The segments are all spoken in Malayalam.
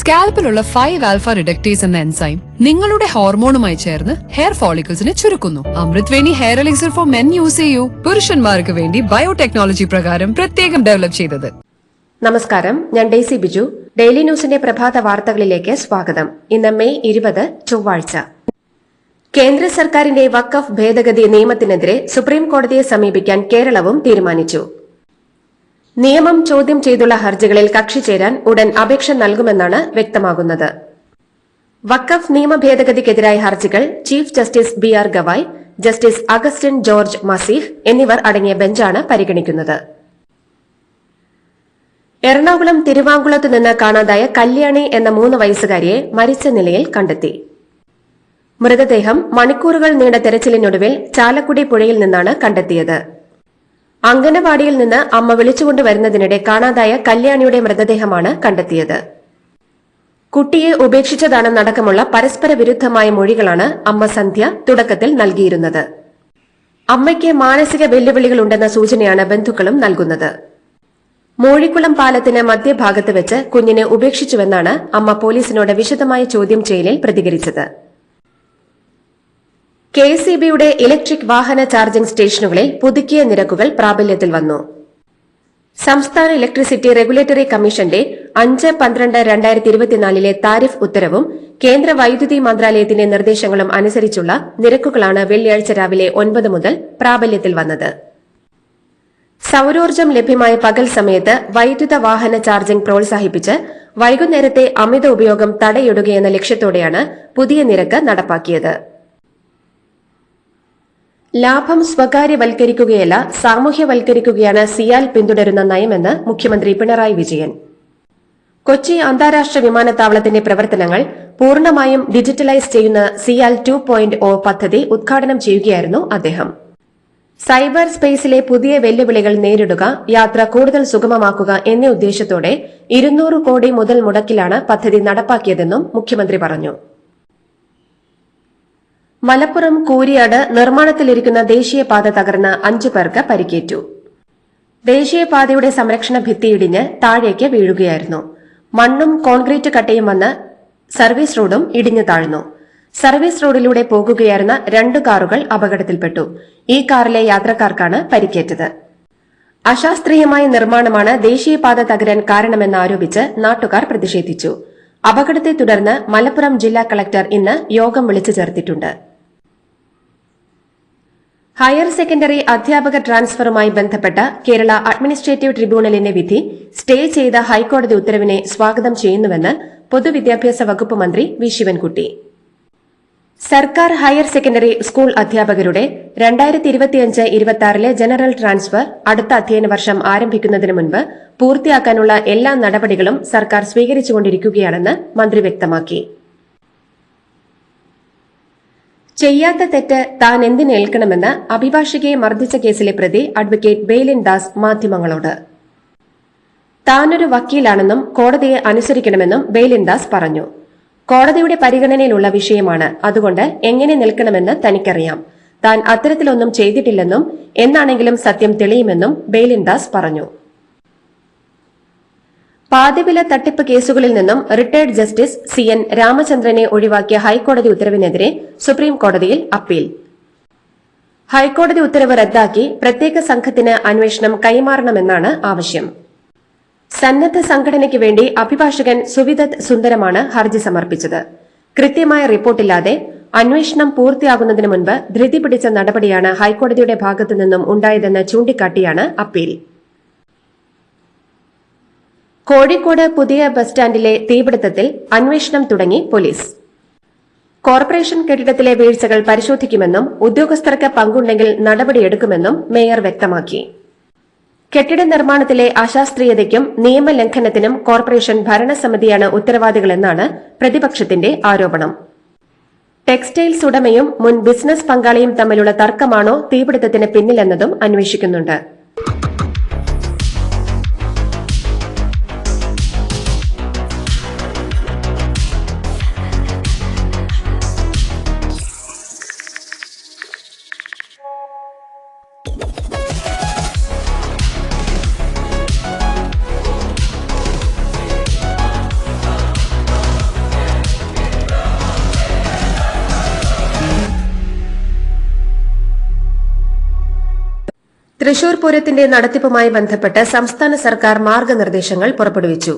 സ്കാൽപ്പിലുള്ള ഫൈവ് ആൽഫ റിഡക്ടേസ് എന്ന എൻസൈം നിങ്ങളുടെ ഹോർമോണുമായി ചേർന്ന് ഹെയർ ഫോളിക്കിൾസിനെ ചുരുക്കുന്നു. Amrut Veni hair elixir for men use ചെയ്യൂ. പുരുഷന്മാർക്ക് വേണ്ടി ബയോടെക്നോളജി പ്രകാരം പ്രത്യേകം ഡെവലപ്പ് ചെയ്തത്. നമസ്കാരം. ഞാൻ ഡെയ്സി ബിജു. ഡെയിലി ന്യൂസിന്റെ പ്രഭാത വാർത്തകളിലേക്ക് സ്വാഗതം. ഇന്ന് മെയ് ഇരുപത് ചൊവ്വാഴ്ച. കേന്ദ്ര സർക്കാരിന്റെ വക്കഫ് ഭേദഗതി നിയമത്തിനെതിരെ സുപ്രീം കോടതിയെ സമീപിക്കാൻ കേരളവും തീരുമാനിച്ചു. നിയമം ചോദ്യം ചെയ്തുള്ള ഹർജികളിൽ കക്ഷി ചേരാൻ ഉടൻ അപേക്ഷ നൽകുമെന്നാണ് വ്യക്തമാകുന്നത്. വക്കഫ് നിയമ ഭേദഗതിക്കെതിരായ ഹർജികൾ chief justice B R Gavai justice Augustine George Masih എന്നിവർ അടങ്ങിയ ബെഞ്ചാണ് പരിഗണിക്കുന്നത്. എറണാകുളം തിരുവാങ്കുളത്ത് നിന്ന് കാണാതായ കല്യാണി എന്ന മൂന്ന് വയസ്സുകാരിയെ മരിച്ച നിലയിൽ കണ്ടെത്തി. മൃതദേഹം മണിക്കൂറുകൾ നീണ്ട തെരച്ചിലിനൊടുവിൽ ചാലക്കുടി പുഴയിൽ നിന്നാണ് കണ്ടെത്തിയത്. അങ്കനവാടിയിൽ നിന്ന് അമ്മ വിളിച്ചുകൊണ്ടുവരുന്നതിനിടെ കാണാതായ കല്യാണിയുടെ മൃതദേഹമാണ് കണ്ടെത്തിയത്. കുട്ടിയെ ഉപേക്ഷിച്ചതാണെന്നടക്കമുള്ള പരസ്പര വിരുദ്ധമായ മൊഴികളാണ് അമ്മ സന്ധ്യ തുടക്കത്തിൽ നൽകിയിരുന്നത്. അമ്മയ്ക്ക് മാനസിക വെല്ലുവിളികളുണ്ടെന്ന സൂചനയാണ് ബന്ധുക്കളും നൽകുന്നത്. മോഴിക്കുളം പാലത്തിന് മധ്യഭാഗത്ത് വെച്ച് കുഞ്ഞിനെ ഉപേക്ഷിച്ചുവെന്നാണ് അമ്മ പോലീസിനോട് വിശദമായ ചോദ്യം ചെയ്യലിൽ പ്രതികരിച്ചത്. കെ എസ് ഇ ബിയുടെ ഇലക്ട്രിക് വാഹന ചാർജിംഗ് സ്റ്റേഷനുകളിൽ പുതുക്കിയ നിരക്കുകൾ പ്രാബല്യത്തിൽ വന്നു. സംസ്ഥാന ഇലക്ട്രിസിറ്റി റെഗുലേറ്ററി കമ്മീഷന്റെ അഞ്ച് പന്ത്രണ്ട് രണ്ടായിരത്തി ഇരുപത്തിനാലിലെ താരിഫ് ഉത്തരവും കേന്ദ്ര വൈദ്യുതി മന്ത്രാലയത്തിന്റെ നിർദ്ദേശങ്ങളും അനുസരിച്ചുള്ള നിരക്കുകളാണ് വെള്ളിയാഴ്ച രാവിലെ ഒൻപത് മുതൽ പ്രാബല്യത്തിൽ വന്നത്. സൌരോർജം ലഭ്യമായ പകൽ സമയത്ത് വൈദ്യുത വാഹന ചാർജിംഗ് പ്രോത്സാഹിപ്പിച്ച് വൈകുന്നേരത്തെ അമിത ഉപയോഗം തടയിടുകയെന്ന ലക്ഷ്യത്തോടെയാണ് പുതിയ നിരക്ക് നടപ്പാക്കിയത്. ലാഭം സ്വകാര്യവൽക്കരിക്കുകയല്ല സാമൂഹ്യവൽക്കരിക്കുകയാണ് സിയാൽ പിന്തുടരുന്ന നയമെന്ന് മുഖ്യമന്ത്രി പിണറായി വിജയൻ. കൊച്ചി അന്താരാഷ്ട്ര വിമാനത്താവളത്തിന്റെ പ്രവർത്തനങ്ങൾ പൂർണമായും ഡിജിറ്റലൈസ് ചെയ്യുന്ന സിയാൽ ടു പോയിന്റ് ഒ പദ്ധതി ഉദ്ഘാടനം ചെയ്യുകയായിരുന്നു അദ്ദേഹം. സൈബർ സ്പേസിലെ പുതിയ വെല്ലുവിളികൾ നേരിടുക യാത്ര കൂടുതൽ സുഗമമാക്കുക എന്നീ ഉദ്ദേശത്തോടെ ഇരുന്നൂറ് കോടി മുതൽ മുടക്കിലാണ് പദ്ധതി നടപ്പാക്കിയതെന്നും മുഖ്യമന്ത്രി പറഞ്ഞു. മലപ്പുറം കൂരിയാട് നിർമ്മാണത്തിലിരിക്കുന്ന ദേശീയപാത തകർന്ന് അഞ്ചു പേർക്ക് പരിക്കേറ്റു. ദേശീയപാതയുടെ സംരക്ഷണ ഭിത്തിയിടിഞ്ഞ് താഴേക്ക് വീഴുകയായിരുന്നു. മണ്ണും കോൺക്രീറ്റ് കട്ടയും വന്ന് സർവീസ് റോഡും ഇടിഞ്ഞു താഴ്ന്നു. സർവീസ് റോഡിലൂടെ പോകുകയായിരുന്ന രണ്ട് കാറുകൾ അപകടത്തിൽപ്പെട്ടു. ഈ കാറിലെ യാത്രക്കാർക്കാണ് പരിക്കേറ്റത്. അശാസ്ത്രീയമായ നിർമ്മാണമാണ് ദേശീയപാത തകരാൻ കാരണമെന്നാരോപിച്ച് നാട്ടുകാർ പ്രതിഷേധിച്ചു. അപകടത്തെ തുടർന്ന് മലപ്പുറം ജില്ലാ കളക്ടർ ഇന്ന് യോഗം വിളിച്ചു ചേർത്തിട്ടുണ്ട്. ഹയർ സെക്കൻഡറി അധ്യാപക ട്രാൻസ്ഫറുമായി ബന്ധപ്പെട്ട കേരള അഡ്മിനിസ്ട്രേറ്റീവ് ട്രിബ്യൂണലിന്റെ വിധി സ്റ്റേ ചെയ്ത ഹൈക്കോടതി ഉത്തരവിനെ സ്വാഗതം ചെയ്യുന്നുവെന്ന് പൊതുവിദ്യാഭ്യാസ വകുപ്പ് മന്ത്രി വി. ശിവൻകുട്ടി. സർക്കാർ ഹയർ സെക്കൻഡറി സ്കൂൾ അധ്യാപകരുടെ രണ്ടായിരത്തി ഇരുപത്തിയഞ്ച് ഇരുപത്തിയാറിലെ ജനറൽ ട്രാൻസ്ഫർ അടുത്ത അധ്യയന വർഷം ആരംഭിക്കുന്നതിന് മുൻപ് പൂർത്തിയാക്കാനുള്ള എല്ലാ നടപടികളും സർക്കാർ സ്വീകരിച്ചുകൊണ്ടിരിക്കുകയാണെന്ന് മന്ത്രി വ്യക്തമാക്കി. ചെയ്യാത്ത തെറ്റ് താൻ എന്തിനേൽക്കണമെന്ന് അഭിഭാഷകയെ മർദ്ദിച്ച കേസിലെ പ്രതി അഡ്വക്കേറ്റ് ബെയിലിൻ ദാസ് മാധ്യമങ്ങളോട്. താനൊരു വക്കീലാണെന്നും കോടതിയെ അനുസരിക്കണമെന്നും ബെയിലിൻ ദാസ് പറഞ്ഞു. കോടതിയുടെ പരിഗണനയിലുള്ള വിഷയമാണ് അതുകൊണ്ട് എങ്ങനെ നിൽക്കണമെന്ന് തനിക്കറിയാം. താൻ അത്തരത്തിലൊന്നും ചെയ്തിട്ടില്ലെന്നും എന്നാണെങ്കിലും സത്യം തെളിയുമെന്നും ബെയിലിൻ ദാസ് പറഞ്ഞു. പാതിവില തട്ടിപ്പ് കേസുകളിൽ നിന്നും റിട്ടയർഡ് ജസ്റ്റിസ് സി എൻ രാമചന്ദ്രനെ ഒഴിവാക്കിയ ഹൈക്കോടതി ഉത്തരവിനെതിരെ സുപ്രീം കോടതിയിൽ അപ്പീൽ. ഹൈക്കോടതി ഉത്തരവ് റദ്ദാക്കി പ്രത്യേക സംഘത്തിന് അന്വേഷണം കൈമാറണമെന്നാണ് ആവശ്യം. സന്നദ്ധ സംഘടനയ്ക്ക് വേണ്ടി അഭിഭാഷകൻ സുവിദത്ത് സുന്ദരമാണ് ഹർജി സമർപ്പിച്ചത്. കൃത്യമായ റിപ്പോർട്ടില്ലാതെ അന്വേഷണം പൂർത്തിയാകുന്നതിന് മുൻപ് ധൃതി പിടിച്ച നടപടിയാണ് ഹൈക്കോടതിയുടെ ഭാഗത്തു നിന്നും ഉണ്ടായതെന്ന് ചൂണ്ടിക്കാട്ടിയാണ് അപ്പീൽ. കോഴിക്കോട് പുതിയ ബസ് സ്റ്റാൻഡിലെ തീപിടുത്തത്തിൽ അന്വേഷണം തുടങ്ങി പോലീസ്. കോർപ്പറേഷൻ കെട്ടിടത്തിലെ വീഴ്ചകൾ പരിശോധിക്കുമെന്നും ഉദ്യോഗസ്ഥർക്ക് പങ്കുണ്ടെങ്കിൽ നടപടിയെടുക്കുമെന്നും മേയർ വ്യക്തമാക്കി. കെട്ടിട നിർമ്മാണത്തിലെ അശാസ്ത്രീയതയ്ക്കും നിയമലംഘനത്തിനും കോർപ്പറേഷൻ ഭരണസമിതിയാണ് ഉത്തരവാദികളെന്നാണ് പ്രതിപക്ഷത്തിന്റെ ആരോപണം. ടെക്സ്റ്റൈൽസ് ഉടമയും മുൻ ബിസിനസ് പങ്കാളിയും തമ്മിലുള്ള തർക്കമാണോ തീപിടുത്തത്തിന് പിന്നിലെന്നതും അന്വേഷിക്കുന്നുണ്ട്. തൃശൂർ പൂരത്തിന്റെ നടത്തിപ്പുമായി ബന്ധപ്പെട്ട് സംസ്ഥാന സർക്കാർ മാർഗനിർദ്ദേശങ്ങൾ പുറപ്പെടുവിച്ചു.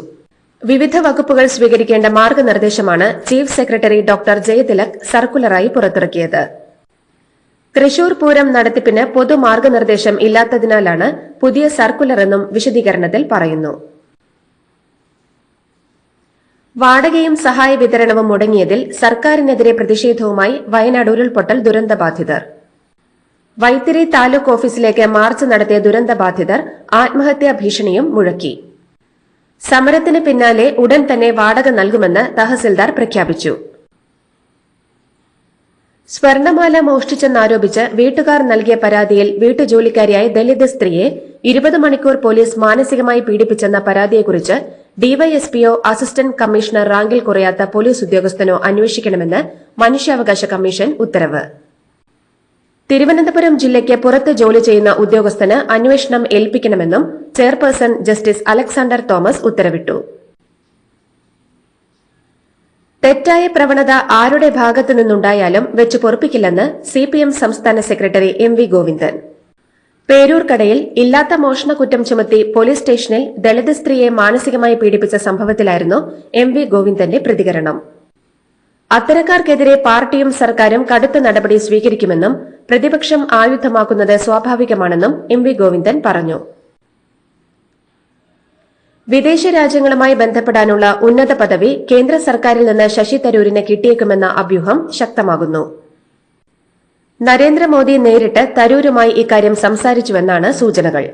വിവിധ വകുപ്പുകൾ സ്വീകരിക്കേണ്ട മാർഗനിർദ്ദേശമാണ് ചീഫ് സെക്രട്ടറി ഡോക്ടർ ജയതിലക് സർക്കുലറായി പുറത്തിറക്കിയത്. തൃശൂർ പൂരം നടത്തിപ്പിന് പൊതു മാർഗനിർദ്ദേശം ഇല്ലാത്തതിനാലാണ് പുതിയ സർക്കുലറെന്നും വിശദീകരണത്തിൽ പറയുന്നു. വാടകയും സഹായ വിതരണവും മുടങ്ങിയതിൽ സർക്കാരിനെതിരെ പ്രതിഷേധവുമായി വയനാട് ഉരുൾപൊട്ടൽ ദുരന്തബാധിതർ. വൈത്തിരി താലൂക്ക് ഓഫീസിലേക്ക് മാർച്ച് നടത്തിയ ദുരന്തബാധിതർ ആത്മഹത്യാ ഭീഷണിയും മുഴക്കി. സമരത്തിന് പിന്നാലെ ഉടൻ തന്നെ വാടക നൽകുമെന്ന് തഹസിൽദാർ പ്രഖ്യാപിച്ചു. സ്വർണമാല മോഷ്ടിച്ചെന്നാരോപിച്ച് വീട്ടുകാർ നൽകിയ പരാതിയിൽ വീട്ടുജോലിക്കാരിയായ ദലിത് സ്ത്രീയെ ഇരുപത് മണിക്കൂർ പോലീസ് മാനസികമായി പീഡിപ്പിച്ചെന്ന പരാതിയെക്കുറിച്ച് ഡിവൈഎസ്പിയോ അസിസ്റ്റന്റ് കമ്മീഷണർ റാങ്കിൽ കുറയാത്ത പോലീസ് ഉദ്യോഗസ്ഥനോ അന്വേഷിക്കണമെന്ന് മനുഷ്യാവകാശ കമ്മീഷൻ ഉത്തരവ്. തിരുവനന്തപുരം ജില്ലയ്ക്ക് പുറത്ത് ജോലി ചെയ്യുന്ന ഉദ്യോഗസ്ഥന് അന്വേഷണം ഏൽപ്പിക്കണമെന്നും ചെയർപേഴ്സൺ ജസ്റ്റിസ് അലക്സാണ്ടർ തോമസ് ഉത്തരവിട്ടു. തെറ്റായ പ്രവണത ആരുടെ ഭാഗത്തു നിന്നുണ്ടായാലും വെച്ച് പൊറുപ്പിക്കില്ലെന്ന് സിപിഎം സംസ്ഥാന സെക്രട്ടറി എം വി ഗോവിന്ദൻ. പേരൂർക്കടയിൽ ഇല്ലാത്ത മോഷണ കുറ്റം ചുമത്തി പോലീസ് സ്റ്റേഷനിൽ ദളിത് സ്ത്രീയെ മാനസികമായി പീഡിപ്പിച്ച സംഭവത്തിലായിരുന്നു എം വി ഗോവിന്ദന്റെ പ്രതികരണം. അത്തരക്കാർക്കെതിരെ പാർട്ടിയും സർക്കാരും കടുത്ത നടപടി സ്വീകരിക്കുമെന്നും പ്രതിപക്ഷം ആയുധമാക്കുന്നത് സ്വാഭാവികമാണെന്നും എം വി ഗോവിന്ദൻ പറഞ്ഞു. വിദേശ രാജ്യങ്ങളുമായി ബന്ധപ്പെടാനുള്ള ഉന്നത പദവി കേന്ദ്ര സർക്കാരിൽ നിന്ന് ശശി തരൂരിന് കിട്ടിയേക്കുമെന്ന അഭ്യൂഹം ശക്തമാകുന്നു. നരേന്ദ്രമോദി നേരിട്ട് തരൂരുമായി ഇക്കാര്യം സംസാരിച്ചുവെന്നാണ് സൂചനകൾ.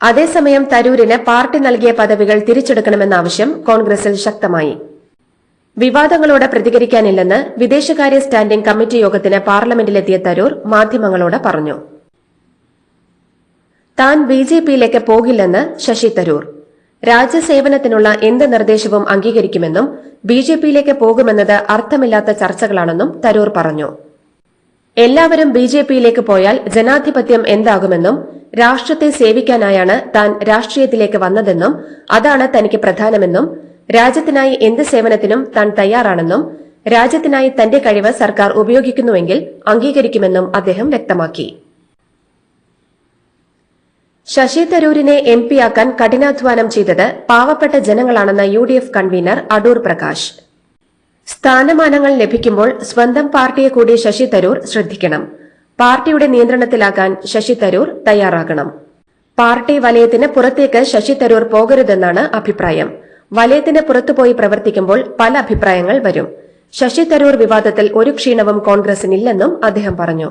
അതേസമയം തരൂരിന് പാർട്ടി നൽകിയ പദവികൾ തിരിച്ചെടുക്കണമെന്ന ആവശ്യം കോൺഗ്രസിൽ ശക്തമായി. വിവാദങ്ങളോട് പ്രതികരിക്കാനില്ലെന്ന് വിദേശകാര്യ സ്റ്റാൻഡിംഗ് കമ്മിറ്റി യോഗത്തിന് പാർലമെന്റിലെത്തിയ തരൂർ മാധ്യമങ്ങളോട് പറഞ്ഞു. താൻ ബി ജെ പിയിലേക്ക് പോകില്ലെന്ന് ശശി തരൂർ. രാജ്യസേവനത്തിനുള്ള എന്ത് നിർദ്ദേശവും അംഗീകരിക്കുമെന്നും ബി ജെ പിയിലേക്ക് പോകുമെന്നത് അർത്ഥമില്ലാത്ത ചർച്ചകളാണെന്നും തരൂർ പറഞ്ഞു. എല്ലാവരും ബി ജെ പിയിലേക്ക് പോയാൽ ജനാധിപത്യം എന്താകുമെന്നും രാഷ്ട്രത്തെ സേവിക്കാനായാണ് താൻ രാഷ്ട്രീയത്തിലേക്ക് വന്നതെന്നും അതാണ് തനിക്ക് പ്രധാനമെന്നും രാജ്യത്തിനായി എന്ത് സേവനത്തിനും താൻ തയ്യാറാണെന്നും രാജ്യത്തിനായി തന്റെ കഴിവ് സർക്കാർ ഉപയോഗിക്കുന്നുവെങ്കിൽ അംഗീകരിക്കുമെന്നും അദ്ദേഹം വ്യക്തമാക്കി. ശശി തരൂരിനെ എം പിയാക്കാൻ കഠിനാധ്വാനം ചെയ്തത് പാവപ്പെട്ട ജനങ്ങളാണെന്ന U D F convener Adoor Prakash. സ്ഥാനമാനങ്ങൾ ലഭിക്കുമ്പോൾ സ്വന്തം പാർട്ടിയെ കൂടി ശശി തരൂർ ശ്രദ്ധിക്കണം. പാർട്ടിയുടെ നിയന്ത്രണത്തിലാക്കാൻ ശശി തരൂർ തയ്യാറാകണം. പാർട്ടി വലയത്തിന് പുറത്തേക്ക് ശശി തരൂർ പോകരുതെന്നാണ് അഭിപ്രായം. വലയത്തിന് പുറത്തുപോയി പ്രവർത്തിക്കുമ്പോൾ പല അഭിപ്രായങ്ങൾ വരും. ശശി തരൂർ വിവാദത്തിൽ ഒരു ക്ഷീണവും കോൺഗ്രസിനില്ലെന്നും അദ്ദേഹം പറഞ്ഞു.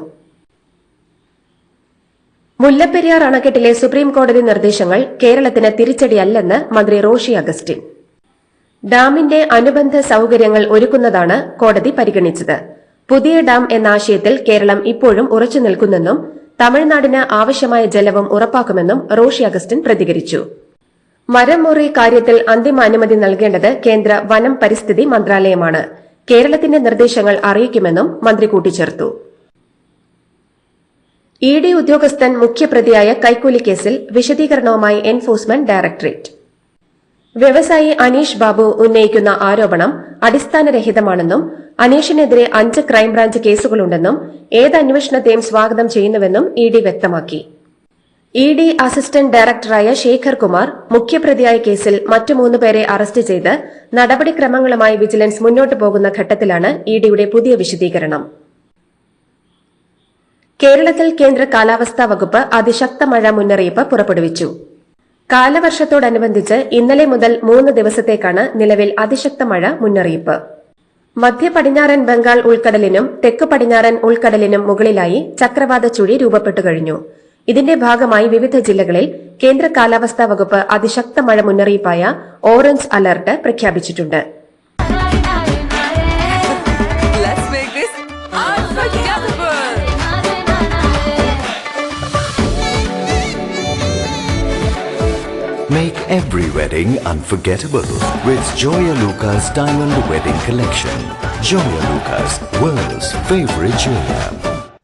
മുല്ലപ്പെരിയാർ അണക്കെട്ടിലെ സുപ്രീം കോടതി നിർദ്ദേശങ്ങൾ കേരളത്തിന് തിരിച്ചടിയല്ലെന്ന് മന്ത്രി റോഷി അഗസ്റ്റിൻ. ഡാമിന്റെ അനുബന്ധ സൌകര്യങ്ങൾ ഒരുക്കുന്നതാണ് കോടതി പരിഗണിച്ചത്. പുതിയ ഡാം എന്ന ആശയത്തിൽ കേരളം ഇപ്പോഴും ഉറച്ചു നിൽക്കുന്നെന്നും തമിഴ്നാടിന് ആവശ്യമായ ജലവും ഉറപ്പാക്കുമെന്നും റോഷി അഗസ്റ്റിൻ പ്രതികരിച്ചു. മരം മുറി കാര്യത്തിൽ അന്തിമ അനുമതി നൽകേണ്ടത് കേന്ദ്ര വനം പരിസ്ഥിതി മന്ത്രാലയമാണ്. കേരളത്തിന്റെ നിർദ്ദേശങ്ങൾ അറിയിക്കുമെന്നും മന്ത്രി കൂട്ടിച്ചേർത്തു. ഇ ഡി ഉദ്യോഗസ്ഥൻ മുഖ്യപ്രതിയായ കൈക്കൂലി കേസിൽ വിശദീകരണവുമായി എൻഫോഴ്സ്മെന്റ് ഡയറക്ടറേറ്റ്. വ്യവസായി അനീഷ് ബാബു ഉന്നയിക്കുന്ന ആരോപണം അടിസ്ഥാനരഹിതമാണെന്നും അനീഷിനെതിരെ അഞ്ച് ക്രൈംബ്രാഞ്ച് കേസുകളുണ്ടെന്നും ഏത് അന്വേഷണത്തെയും സ്വാഗതം ചെയ്യുന്നുവെന്നും ഇ ഡി വ്യക്തമാക്കി. ഇ ഡി അസിസ്റ്റന്റ് ഡയറക്ടറായ ശേഖർ കുമാർ മുഖ്യപ്രതിയായ കേസിൽ മറ്റു മൂന്ന് പേരെ അറസ്റ്റ് ചെയ്ത് നടപടിക്രമങ്ങളുമായി വിജിലൻസ് മുന്നോട്ട് പോകുന്ന ഘട്ടത്തിലാണ് ഇ ഡിയുടെ പുതിയ വിശദീകരണം. കേരളത്തിൽ കേന്ദ്ര കാലാവസ്ഥാ വകുപ്പ് അതിശക്ത മഴ മുന്നറിയിപ്പ് പുറപ്പെടുവിച്ചു. കാലവർഷത്തോടനുബന്ധിച്ച് ഇന്നലെ മുതൽ മൂന്ന് ദിവസത്തേക്കാണ് നിലവിൽ അതിശക്ത മഴ മുന്നറിയിപ്പ്. മധ്യ പടിഞ്ഞാറൻ ബംഗാൾ ഉൾക്കടലിനും തെക്ക് പടിഞ്ഞാറൻ ഉൾക്കടലിനും മുകളിലായി ചക്രവാത ചുഴി രൂപപ്പെട്ടു കഴിഞ്ഞു. ഇതിന്റെ ഭാഗമായി വിവിധ ജില്ലകളിൽ കേന്ദ്ര കാലാവസ്ഥാ വകുപ്പ് അതിശക്ത മഴ മുന്നറിയിപ്പായ ഓറഞ്ച് അലർട്ട് പ്രഖ്യാപിച്ചിട്ടുണ്ട് make! Make every wedding unforgettable with Joya Lucas Diamond Wedding Collection. Joya Lucas, world's favorite jeweler.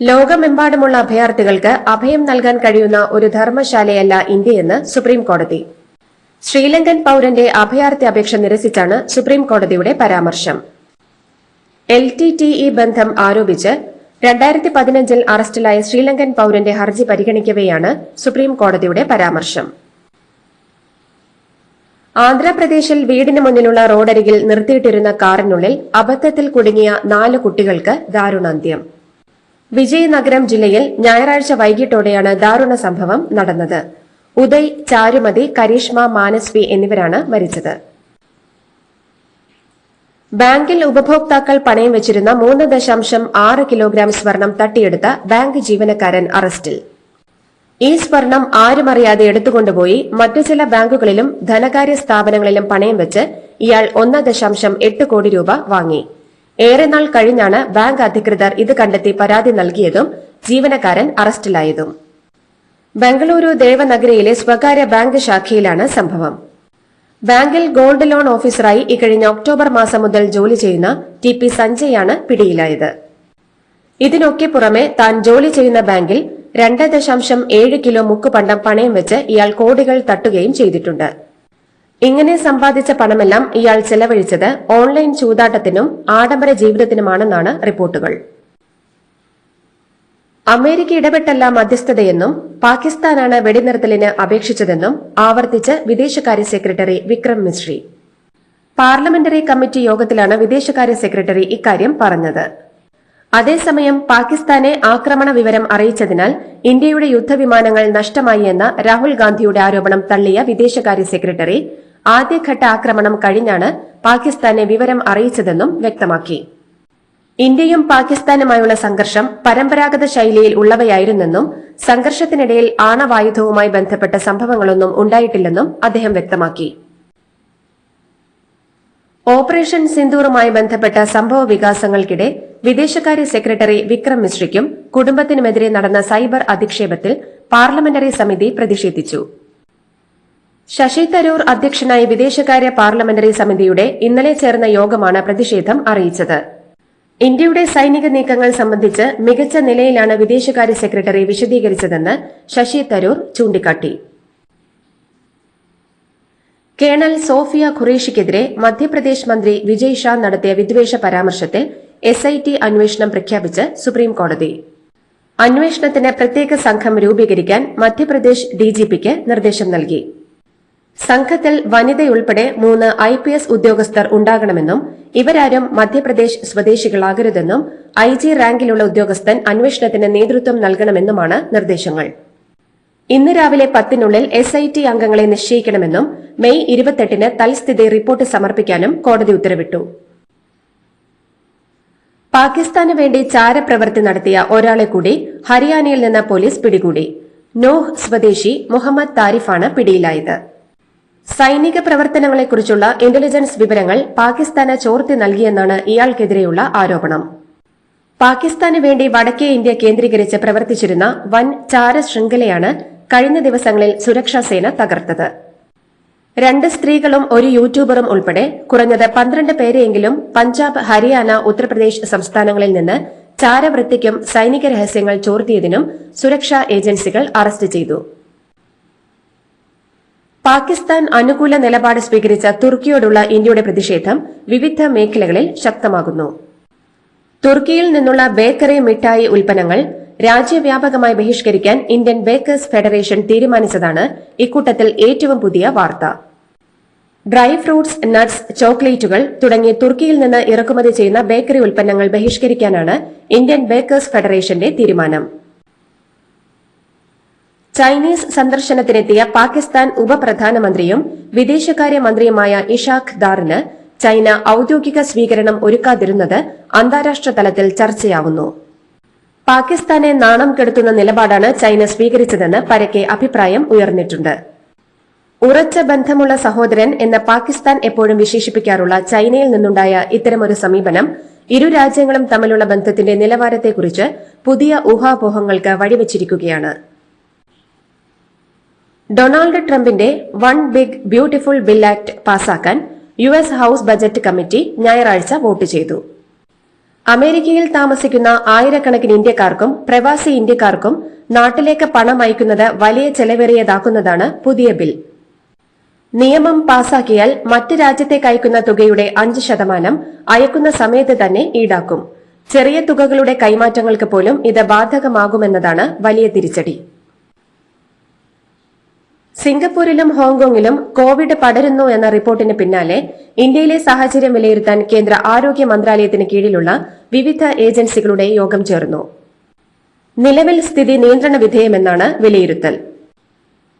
ലോകമെമ്പാടുമുള്ള അഭയാർത്ഥികൾക്ക് അഭയം നൽകാൻ കഴിയുന്ന ഒരു ധർമ്മശാലയല്ല ഇന്ത്യയെന്ന് സുപ്രീം കോടതി ശ്രീലങ്കൻ പൌരന്റെ അഭയാർത്ഥി അപേക്ഷ നിരസിച്ചാണ് സുപ്രീം കോടതിയുടെ പരാമർശം. എൽ ടി ടി ഇ ബന്ധം ആരോപിച്ച് രണ്ടായിരത്തി പതിനഞ്ചിൽ അറസ്റ്റിലായ ശ്രീലങ്കൻ പൌരന്റെ ഹർജി പരിഗണിക്കവെയാണ് സുപ്രീം കോടതിയുടെ പരാമർശം. ആന്ധ്രാപ്രദേശിൽ വീടിന് മുന്നിലുള്ള റോഡരികിൽ നിർത്തിയിട്ടിരുന്ന കാറിനുള്ളിൽ അബദ്ധത്തിൽ കുടുങ്ങിയ നാല് കുട്ടികൾക്ക് ദാരുണാന്ത്യം. വിജയനഗരം ജില്ലയിൽ ഞായറാഴ്ച വൈകിട്ടോടെയാണ് ദാരുണ സംഭവം നടന്നത്. ഉദയ് ചാരുമതി കരീഷ്മ മാനസ്വി എന്നിവരാണ് മരിച്ചത്. ബാങ്കിൽ ഉപഭോക്താക്കൾ പണയം വെച്ചിരുന്ന മൂന്ന് ദശാംശം ആറ് കിലോഗ്രാം സ്വർണം തട്ടിയെടുത്ത ബാങ്ക് ജീവനക്കാരൻ അറസ്റ്റിൽ. ഈ സ്വർണം ആരുമറിയാതെ എടുത്തുകൊണ്ടുപോയി മറ്റു ചില ബാങ്കുകളിലും ധനകാര്യ സ്ഥാപനങ്ങളിലും പണയം വെച്ച് ഇയാൾ ഒന്ന് ദശാംശം എട്ട് കോടി രൂപ വാങ്ങി. ഏറെ നാൾ കഴിഞ്ഞാണ് ബാങ്ക് അധികൃതർ ഇത് കണ്ടെത്തി പരാതി നൽകിയതും ജീവനക്കാരൻ അറസ്റ്റിലായതും. ബംഗളൂരു ദേവനഗരിയിലെ സ്വകാര്യ ബാങ്ക് ശാഖയിലാണ് സംഭവം. ബാങ്കിൽ ഗോൾഡ് ലോൺ ഓഫീസറായി ഇക്കഴിഞ്ഞ ഒക്ടോബർ മാസം മുതൽ ജോലി ചെയ്യുന്ന ടി പി സഞ്ജയാണ് പിടിയിലായത്. ഇതിനൊക്കെ പുറമെ താൻ ജോലി ചെയ്യുന്ന ബാങ്കിൽ രണ്ട് ദശാംശം ഏഴ് കിലോ മുക്കുപണ്ടം പണയം വെച്ച് ഇയാൾ കോടികൾ തട്ടുകയും ചെയ്തിട്ടുണ്ട്. ഇങ്ങനെ സമ്പാദിച്ച പണമെല്ലാം ഇയാൾ ചെലവഴിച്ചത് ഓൺലൈൻ ചൂതാട്ടത്തിനും ആഡംബര ജീവിതത്തിനുമാണെന്നാണ് റിപ്പോർട്ടുകൾ. അമേരിക്ക ഇടപെട്ടല്ല മധ്യസ്ഥതയെന്നും പാകിസ്ഥാനാണ് വെടിനിർത്തലിന് അപേക്ഷിച്ചതെന്നും ആവർത്തിച്ച് വിദേശകാര്യ secretary Vikram Misri. Parliamentary committee യോഗത്തിലാണ് വിദേശകാര്യ സെക്രട്ടറി ഇക്കാര്യം പറഞ്ഞത്. അതേസമയം പാകിസ്ഥാനെ ആക്രമണ വിവരം അറിയിച്ചതിനാൽ ഇന്ത്യയുടെ യുദ്ധവിമാനങ്ങൾ നഷ്ടമായി എന്ന രാഹുൽ ഗാന്ധിയുടെ ആരോപണം തള്ളിയ വിദേശകാര്യ സെക്രട്ടറി ആദ്യഘട്ട ആക്രമണം കഴിഞ്ഞാണ് പാകിസ്ഥാനെ വിവരം അറിയിച്ചതെന്നും വ്യക്തമാക്കി. ഇന്ത്യയും പാകിസ്ഥാനുമായുള്ള സംഘർഷം പരമ്പരാഗത ശൈലിയിൽ ഉള്ളവയായിരുന്നെന്നും സംഘർഷത്തിനിടയിൽ ആണവായുധവുമായി ബന്ധപ്പെട്ട സംഭവങ്ങളൊന്നും ഉണ്ടായിട്ടില്ലെന്നും അദ്ദേഹം വ്യക്തമാക്കി. ഓപ്പറേഷൻ സിന്ദൂറുമായി ബന്ധപ്പെട്ട സംഭവ വികാസങ്ങൾക്കിടെ വിദേശകാര്യ സെക്രട്ടറി വിക്രം മിശ്രയ്ക്കും കുടുംബത്തിനുമെതിരെ നടന്ന സൈബർ അധിക്ഷേപത്തിൽ പാർലമെന്ററി സമിതി പ്രതിഷേധിച്ചു. ശശി തരൂർ അധ്യക്ഷനായ വിദേശകാര്യ പാർലമെന്ററി സമിതിയുടെ ഇന്നലെ ചേർന്ന യോഗമാണ് പ്രതിഷേധം അറിയിച്ചത്. ഇന്ത്യയുടെ സൈനിക നീക്കങ്ങൾ സംബന്ധിച്ച് മികച്ച നിലയിലാണ് വിദേശകാര്യ സെക്രട്ടറി വിശദീകരിച്ചതെന്ന് ശശി തരൂർ ചൂണ്ടിക്കാട്ടി. കേണൽ സോഫിയ ഖുറേഷിക്കെതിരെ മധ്യപ്രദേശ് മന്ത്രി വിജയ് ഷാ നടത്തിയ വിദ്വേഷ പരാമർശത്തിൽ എസ് ഐ ടി അന്വേഷണം പ്രഖ്യാപിച്ച് സുപ്രീംകോടതി. അന്വേഷണത്തിന് പ്രത്യേക സംഘം രൂപീകരിക്കാൻ മധ്യപ്രദേശ് ഡിജിപിക്ക് നിർദ്ദേശം നൽകി. സംഘത്തിൽ വനിതയുൾപ്പെടെ മൂന്ന് ഐ പി എസ് ഉദ്യോഗസ്ഥർ ഉണ്ടാകണമെന്നും ഇവരാരും മധ്യപ്രദേശ് സ്വദേശികളാകരുതെന്നും ഐ ജി റാങ്കിലുള്ള ഉദ്യോഗസ്ഥൻ അന്വേഷണത്തിന് നേതൃത്വം നൽകണമെന്നുമാണ് നിർദ്ദേശങ്ങൾ. ഇന്ന് രാവിലെ പത്തിനുള്ളിൽ എസ് ഐ ടി അംഗങ്ങളെ നിശ്ചയിക്കണമെന്നും മെയ് ഇരുപത്തെട്ടിന് തൽസ്ഥിതി റിപ്പോർട്ട് സമർപ്പിക്കാനും കോടതി ഉത്തരവിട്ടു. പാകിസ്ഥാന് വേണ്ടി ചാരപ്രവൃത്തി നടത്തിയ ഒരാളെ കൂടി ഹരിയാനയിൽ നിന്ന് പോലീസ് പിടികൂടി. നോഹ് സ്വദേശി മുഹമ്മദ് താരിഫാണ് പിടിയിലായത്. സൈനിക പ്രവർത്തനങ്ങളെക്കുറിച്ചുള്ള ഇന്റലിജൻസ് വിവരങ്ങൾ പാകിസ്ഥാന് ചോർത്തി നൽകിയെന്നാണ് ഇയാൾക്കെതിരെയുള്ള ആരോപണം. പാകിസ്ഥാന് വേണ്ടി വടക്കേ ഇന്ത്യ കേന്ദ്രീകരിച്ച് പ്രവർത്തിച്ചിരുന്ന വൻ ചാര ശൃംഖലയാണ് കഴിഞ്ഞ ദിവസങ്ങളിൽ സുരക്ഷാസേന തകർത്തത്. രണ്ട് സ്ത്രീകളും ഒരു യൂട്യൂബറും ഉൾപ്പെടെ കുറഞ്ഞത് പന്ത്രണ്ട് പേരെയെങ്കിലും പഞ്ചാബ് ഹരിയാന ഉത്തർപ്രദേശ് സംസ്ഥാനങ്ങളിൽ നിന്ന് ചാരവൃത്തിക്കും സൈനിക രഹസ്യങ്ങൾ ചോർത്തിയതിനും സുരക്ഷാ ഏജൻസികൾ അറസ്റ്റ് ചെയ്തു. പാകിസ്ഥാൻ അനുകൂല നിലപാട് സ്വീകരിച്ച തുർക്കിയോടുള്ള ഇന്ത്യയുടെ പ്രതിഷേധം വിവിധ മേഖലകളിൽ ശക്തമാകുന്നു. തുർക്കിയിൽ നിന്നുള്ള ബേക്കറി മിഠായി ഉൽപ്പന്നങ്ങൾ രാജ്യവ്യാപകമായി ബഹിഷ്കരിക്കാൻ ഇന്ത്യൻ ബേക്കേഴ്സ് ഫെഡറേഷൻ തീരുമാനിച്ചതാണ് ഇക്കൂട്ടത്തിൽ ഏറ്റവും പുതിയ വാർത്ത. ഡ്രൈ ഫ്രൂട്ട്സ് നട്ട്സ് ചോക്ലേറ്റുകൾ തുടങ്ങി തുർക്കിയിൽ നിന്ന് ഇറക്കുമതി ചെയ്യുന്ന ബേക്കറി ഉൽപ്പന്നങ്ങൾ ബഹിഷ്കരിക്കാനാണ് ഇന്ത്യൻ ബേക്കേഴ്സ് ഫെഡറേഷന്റെ തീരുമാനം. ചൈനീസ് സന്ദർശനത്തിനെത്തിയ പാകിസ്ഥാൻ ഉപപ്രധാനമന്ത്രിയും വിദേശകാര്യമന്ത്രിയുമായ ഇഷാഖ് ദാറിന് ചൈന ഔദ്യോഗിക സ്വീകരണം ഒരുക്കാതിരുന്നത് അന്താരാഷ്ട്ര തലത്തിൽ ചർച്ചയാവുന്നു. പാകിസ്ഥാനെ നാണം കെടുത്തുന്ന നിലപാടാണ് ചൈന സ്വീകരിച്ചതെന്ന് പരക്കെ അഭിപ്രായം ഉയർന്നിട്ടുണ്ട്. ഉറച്ച ബന്ധമുള്ള സഹോദരൻ എന്ന പാകിസ്ഥാൻ എപ്പോഴും വിശേഷിപ്പിക്കാറുള്ള ചൈനയിൽ നിന്നുണ്ടായ ഇത്തരമൊരു സമീപനം ഇരു രാജ്യങ്ങളും തമ്മിലുള്ള ബന്ധത്തിന്റെ നിലവാരത്തെക്കുറിച്ച് പുതിയ ഊഹാപോഹങ്ങൾക്ക് വഴിവച്ചിരിക്കുകയാണ്. ഡൊണാൾഡ് ട്രംപിന്റെ one big beautiful bill act പാസാക്കാൻ U S house budget committee ഞായറാഴ്ച വോട്ട് ചെയ്തു. അമേരിക്കയിൽ താമസിക്കുന്ന ആയിരക്കണക്കിന് ഇന്ത്യക്കാർക്കും പ്രവാസി ഇന്ത്യക്കാർക്കും നാട്ടിലേക്ക് പണം അയക്കുന്നത് വലിയ ചെലവേറിയതാക്കുന്നതാണ് പുതിയ ബിൽ. നിയമം പാസാക്കിയാൽ മറ്റ് രാജ്യത്തേക്ക് അയക്കുന്ന തുകയുടെ അഞ്ച് ശതമാനം അയക്കുന്ന സമയത്ത് തന്നെ ഈടാക്കും. ചെറിയ തുകകളുടെ കൈമാറ്റങ്ങൾക്ക് പോലും ഇത് ബാധകമാകുമെന്നതാണ് വലിയ തിരിച്ചടി. സിംഗപ്പൂരിലും ഹോങ്കോങ്ങിലും കോവിഡ് പടരുന്നു എന്ന റിപ്പോർട്ടിന് പിന്നാലെ ഇന്ത്യയിലെ സാഹചര്യം വിലയിരുത്താൻ കേന്ദ്ര ആരോഗ്യ മന്ത്രാലയത്തിന് കീഴിലുള്ള വിവിധ ഏജൻസികളുടെ യോഗം ചേർന്നു. നിലവിൽ സ്ഥിതി നിയന്ത്രണ വിധേയമെന്നാണ് വിലയിരുത്തൽ.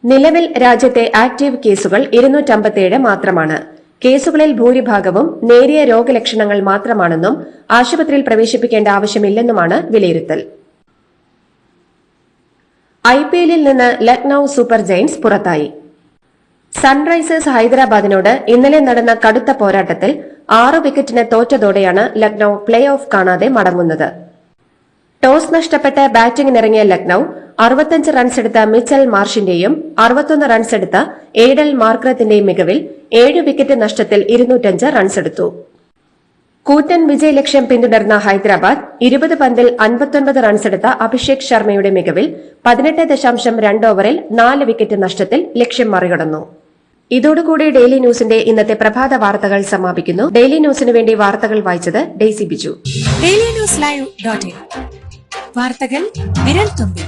നിലവിൽ രാജ്യത്തെ ആക്ടീവ് കേസുകൾ ഇരുന്നൂറ്റമ്പത്തിയേഴ് മാത്രമാണ്. കേസുകളിൽ ഭൂരിഭാഗവും നേരിയ രോഗലക്ഷണങ്ങൾ മാത്രമാണെന്നും ആശുപത്രിയിൽ പ്രവേശിപ്പിക്കേണ്ട ആവശ്യമില്ലെന്നുമാണ് വിലയിരുത്തൽ. ഐ പി എല്ലിൽ നിന്ന് ലക്നൌ സൂപ്പർ ജയിന്റ്സ് പുറത്തായി. സൺറൈസേഴ്സ് ഹൈദരാബാദിനോട് ഇന്നലെ നടന്ന കടുത്ത പോരാട്ടത്തിൽ ആറ് വിക്കറ്റിന് തോറ്റതോടെയാണ് ലക്നൌ പ്ലേ ഓഫ് കാണാതെ മടങ്ങുന്നത്. ടോസ് നഷ്ടപ്പെട്ട് ബാറ്റിംഗിനിറങ്ങിയ ലക്നൌ അറുപത്തഞ്ച് റൺസ് എടുത്ത മിച്ചൽ മാർഷിന്റെയും അറുപത്തൊന്ന് റൺസ് എടുത്ത എയ്ഡൽ മാർക്രത്തിന്റെയും മികവിൽ ഏഴ് വിക്കറ്റ് നഷ്ടത്തിൽ ഇരുന്നൂറ്റഞ്ച് റൺസ് എടുത്തു. കൂറ്റൻ വിജയ ലക്ഷ്യം പിന്തുടർന്ന ഹൈദരാബാദ് ഇരുപത് പന്തിൽ അൻപത്തൊൻപത് റൺസെടുത്ത അഭിഷേക് ശർമ്മയുടെ മികവിൽ പതിനെട്ട് ദശാംശം രണ്ട് ഓവറിൽ നാല് വിക്കറ്റ് നഷ്ടത്തിൽ ലക്ഷ്യം മറികടന്നു. ഇതോടുകൂടി ഡെയിലി ന്യൂസിന്റെ ഇന്നത്തെ പ്രഭാത വാർത്തകൾ സമാപിക്കുന്നു. ഡെയിലി ന്യൂസിന് വേണ്ടി വാർത്തകൾ വായിച്ചത് Daisy Biju. Daily news live dot വാർത്തകൾ വിരൽ തുമ്പിൽ.